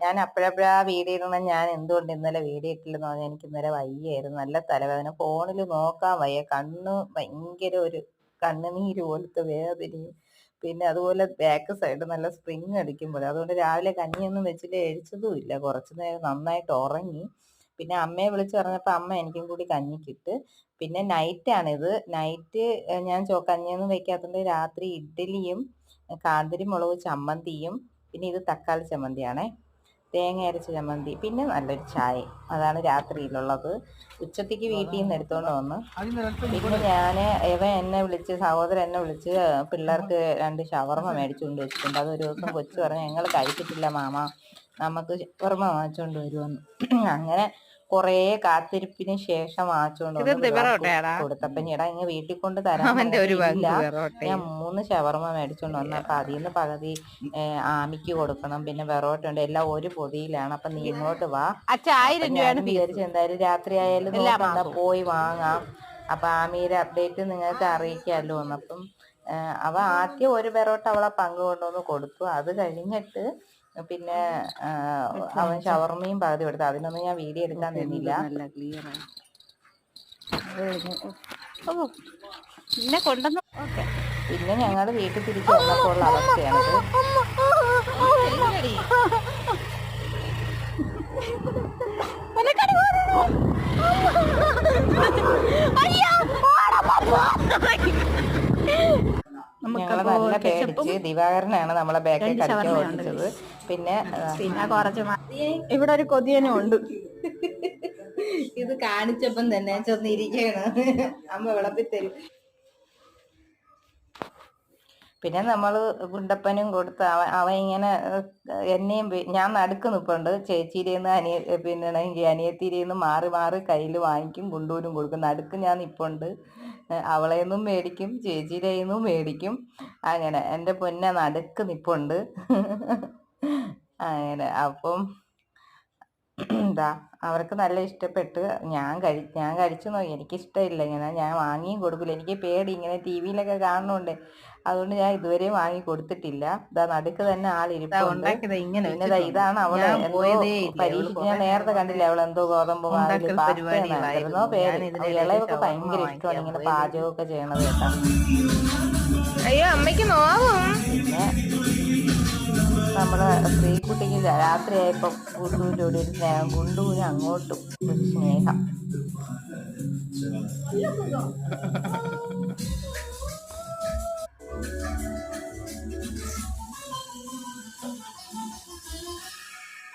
ഞാൻ അപ്പോഴപ്പോഴാ ഇടണം ഞാൻ എന്തുകൊണ്ട് ഇന്നലെ വീഡിയോ ഇട്ടില്ലെന്ന് പറഞ്ഞാൽ എനിക്ക് ഇന്നലെ വയ്യായിരുന്നു. നല്ല തലവേദന. ഫോണിൽ നോക്കാൻ വയ്യ. കണ്ണ് ഭയങ്കര ഒരു കണ്ണുനീര് പോലത്തെ വേദനയും. പിന്നെ അതുപോലെ ബാക്ക് സൈഡ് നല്ല സ്പ്രിങ് അടിക്കുമ്പോൾ അതുകൊണ്ട് രാവിലെ കഞ്ഞിയൊന്നും വെച്ചിട്ട് എഴിച്ചതും ഇല്ല. കുറച്ചു നേരം നന്നായിട്ട് ഉറങ്ങി. പിന്നെ അമ്മയെ വിളിച്ച് പറഞ്ഞപ്പോൾ അമ്മ എനിക്കും കൂടി കഞ്ഞിക്കിട്ട്. പിന്നെ നൈറ്റാണിത്. നൈറ്റ് ഞാൻ ചോ കഞ്ഞിയൊന്നും വെക്കാത്തതുകൊണ്ട് രാത്രി ഇഡ്ഡലിയും കാന്തിരി മുളക് ചമ്മന്തിയും പിന്നെ ഇത് തക്കാളി ചമ്മന്തിയാണേ. തേങ്ങ അരച്ച ചമ്മന്തി പിന്നെ നല്ലൊരു ചായ. അതാണ് രാത്രിയിലുള്ളത്. ഉച്ചത്തേക്ക് വീട്ടിൽ നിന്ന് എടുത്തോണ്ട് വന്ന്. പിന്നെ ഞാൻ ഇവ എന്നെ വിളിച്ച് സഹോദരൻ എന്നെ വിളിച്ച് പിള്ളേർക്ക് രണ്ട് ഷവർമ മേടിച്ചുകൊണ്ട് വെച്ചിട്ടുണ്ട്. അത് ഒരു ദിവസം കൊച്ചു പറഞ്ഞു ഞങ്ങൾ കഴിച്ചിട്ടില്ല മാമ. നമുക്ക് ഷവർമ വാങ്ങിച്ചുകൊണ്ട് വരുമെന്ന് അങ്ങനെ കുറേ കാത്തിരിപ്പിന് ശേഷം വാങ്ങിച്ചോണ്ട്? കൊടുത്തപ്പോ ഞെടാ ഇങ്ങ് വീട്ടിൽ കൊണ്ട് തരാൻ ഞാൻ മൂന്ന് ഷവർമ മേടിച്ചോണ്ട് വന്നു അപ്പൊ അതിൽ നിന്ന് പകുതി ആമിക്ക് കൊടുക്കണം. പിന്നെ വെറോട്ട ഉണ്ട് എല്ലാം ഒരു പൊതിയിലാണ്. അപ്പൊ നീ ഇങ്ങോട്ട് വാ. ആയിരം രൂപയാണ് വിചാരിച്ചു എന്തായാലും രാത്രി ആയാലും. പോയി വാങ്ങാം. അപ്പൊ ആമിയുടെ അപ്ഡേറ്റ് നിങ്ങൾക്ക് അറിയിക്കാമല്ലോ അപ്പം അവ ആദ്യം ഒരു പെറോട്ട അവളെ പങ്ക് കൊണ്ടുവന്ന് കൊടുത്തു. അത് കഴിഞ്ഞിട്ട് പിന്നെ അവൻ ഷവർമയും പകുതി കൊടുത്തു. അതിനൊന്നും ഞാൻ വീഡിയോ എടുക്കാൻ നിന്നില്ല. പിന്നെ കൊണ്ടുവന്ന ഓക്കെ. പിന്നെ ഞങ്ങൾ വീട്ടിൽ തിരിച്ചു വന്നപ്പോൾ ഉള്ള ഞങ്ങൾ പേടിച്ച് ദിവാകരനാണ് നമ്മളെ ബാക്കിൽ ഓടിച്ചത്. പിന്നെ പിന്നെ കുറച്ച് ഇവിടെ ഒരു കൊതിയനും ഉണ്ട്. ഇത് കാണിച്ചപ്പം തന്നെ ചെന്നിരിക്കുകയാണ്. അമ്മ വിളമ്പിത്തരും പിന്നെ നമ്മൾ ഗുണ്ടപ്പനും കൊടുത്ത് അവൻ അവൻ ഇങ്ങനെ എന്നെയും ഞാൻ നടുക്ക് നിൽപ്പുണ്ട് ചേച്ചിയിലേന്ന് അനിയ പിന്നെ അനിയത്തിയിലേന്ന് മാറി മാറി കയ്യിൽ വാങ്ങിക്കും ഗുണ്ടൂരും കൊടുക്കും. നടുക്ക് ഞാൻ നിൽപ്പുണ്ട് അവളേന്നും മേടിക്കും ചേച്ചിയിലേന്നും മേടിക്കും. അങ്ങനെ. എന്റെ പൊന്നെ നടുക്ക് നിപ്പുണ്ട്. അങ്ങനെ. അപ്പം എന്താ അവർക്ക് നല്ല ഇഷ്ടപ്പെട്ട്. ഞാൻ കഴി ഞാൻ കഴിച്ചു നോക്കി. എനിക്കിഷ്ടമില്ല ഇങ്ങനെ. ഞാൻ വാങ്ങിയും കൊടുക്കില്ല എനിക്ക് പേടി ഇങ്ങനെ ടി വിയിലൊക്കെ കാണുന്നുണ്ട്. അതുകൊണ്ട് ഞാൻ ഇതുവരെ വാങ്ങി കൊടുത്തിട്ടില്ല. ഇതാ നടുക്ക് തന്നെ ആളിരിപ്പുണ്ട് പിന്നെ ഇതാണ് അവൾ. പരീക്ഷിച്ച് ഞാൻ നേരത്തെ കണ്ടില്ല? അവൾ എന്തോ ഗോതമ്പ് മാവിൽ ഉണ്ടാക്കൽ പാസ്ത പരിപാടികളായിരുന്നു. എന്നായിരുന്നോ പേര് ഇളയൊക്കെ ഭയങ്കര ഇഷ്ടമാണ് ഇങ്ങനെ. പാചകമൊക്കെ ചെയ്യണത് കേട്ടാ. അയ്യോ അമ്മയ്ക്ക് നോവും. പിന്നെ നമ്മളെ സ്ത്രീക്കുട്ടിക്ക് രാത്രിയായപ്പോ ഗുണ്ടുവിൻ്റെ കൂടെ ഒരു സ്നേഹം ഗുണ്ടുവിന് അങ്ങോട്ടും ഒരു സ്നേഹം